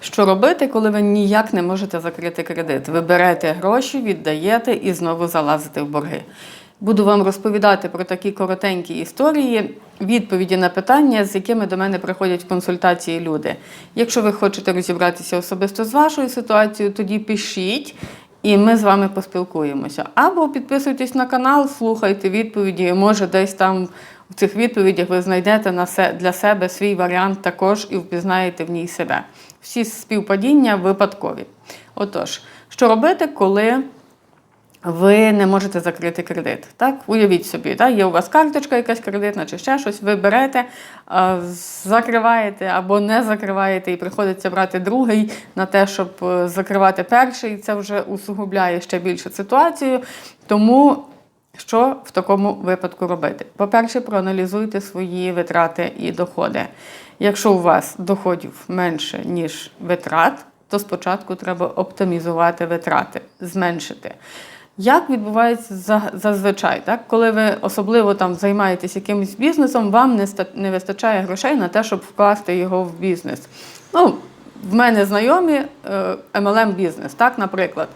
Що робити, коли ви ніяк не можете закрити кредит? Ви берете гроші, віддаєте і знову залазите в борги. Буду вам розповідати про такі коротенькі історії, відповіді на питання, з якими до мене приходять консультації люди. Якщо ви хочете розібратися особисто з вашою ситуацією, тоді пишіть. І ми з вами поспілкуємося. Або підписуйтесь на канал, слухайте відповіді. Може, десь там в цих відповідях ви знайдете для себе свій варіант також і впізнаєте в ній себе. Всі співпадіння випадкові. Отож, що робити, коли ви не можете закрити кредит. Так? Уявіть собі, так? є у вас карточка якась кредитна чи ще щось, ви берете, закриваєте або не закриваєте, і приходиться брати другий на те, щоб е, закривати перший. І Це вже усугубляє ще більше ситуацію. Тому що в такому випадку робити? По-перше, проаналізуйте свої витрати і доходи. Якщо у вас доходів менше, ніж витрат, то спочатку треба оптимізувати витрати, зменшити. Як відбувається зазвичай, так? коли ви особливо там займаєтесь якимось бізнесом, вам не, вистачає грошей на те, щоб вкласти його в бізнес. Ну, в мене знайомі е, MLM бізнес, так, наприклад.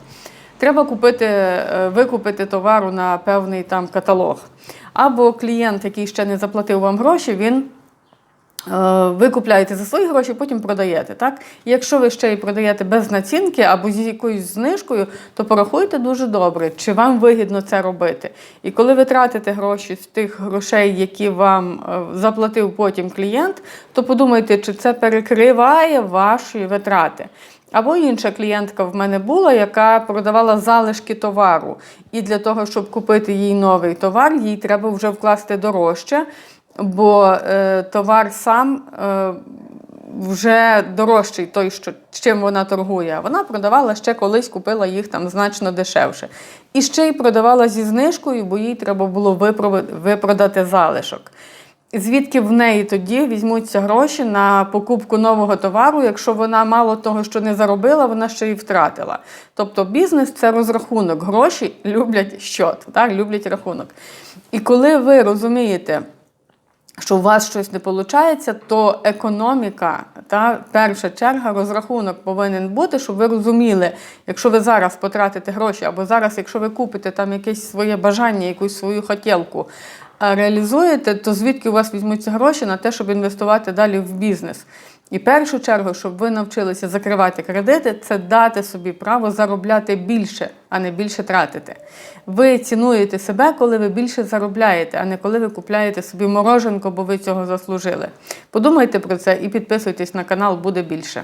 Треба купити, е, викупити товару на певний там каталог. Або клієнт, який ще не заплатив вам гроші, він Е, Ви купляєте за свої гроші, потім продаєте. Так? Якщо ви ще й продаєте без націнки або з якоюсь знижкою, то порахуйте дуже добре, чи вам вигідно це робити. І коли ви тратите гроші з тих грошей, які вам е, заплатив потім клієнт, то подумайте, чи це перекриває ваші витрати. Або інша клієнтка в мене була, яка продавала залишки товару. І для того, щоб купити їй новий товар, їй треба вже вкласти дорожче бо е, товар сам е, вже дорожчий, той, що, чим вона торгує. Вона продавала ще колись, купила їх там значно дешевше. І ще й продавала зі знижкою, бо їй треба було випродати залишок. Звідки в неї тоді візьмуться гроші на покупку нового товару, якщо вона мало того, що не заробила, вона ще й втратила. Тобто бізнес це розрахунок. Гроші люблять щот, так? люблять рахунок. І коли ви розумієте, що у вас щось не виходить, то економіка, та перша черга, розрахунок повинен бути, щоб ви розуміли, якщо ви зараз потратите гроші, або зараз, якщо ви купите там якесь своє бажання, якусь свою хотілку, реалізуєте, то звідки у вас візьмуться гроші на те, щоб інвестувати далі в бізнес. І першу чергу, щоб ви навчилися закривати кредити, це дати собі право заробляти більше, а не більше тратити. Ви цінуєте себе, коли ви більше заробляєте, а не коли ви купляєте собі мороженко, бо ви цього заслужили. Подумайте про це і підписуйтесь на канал, буде більше.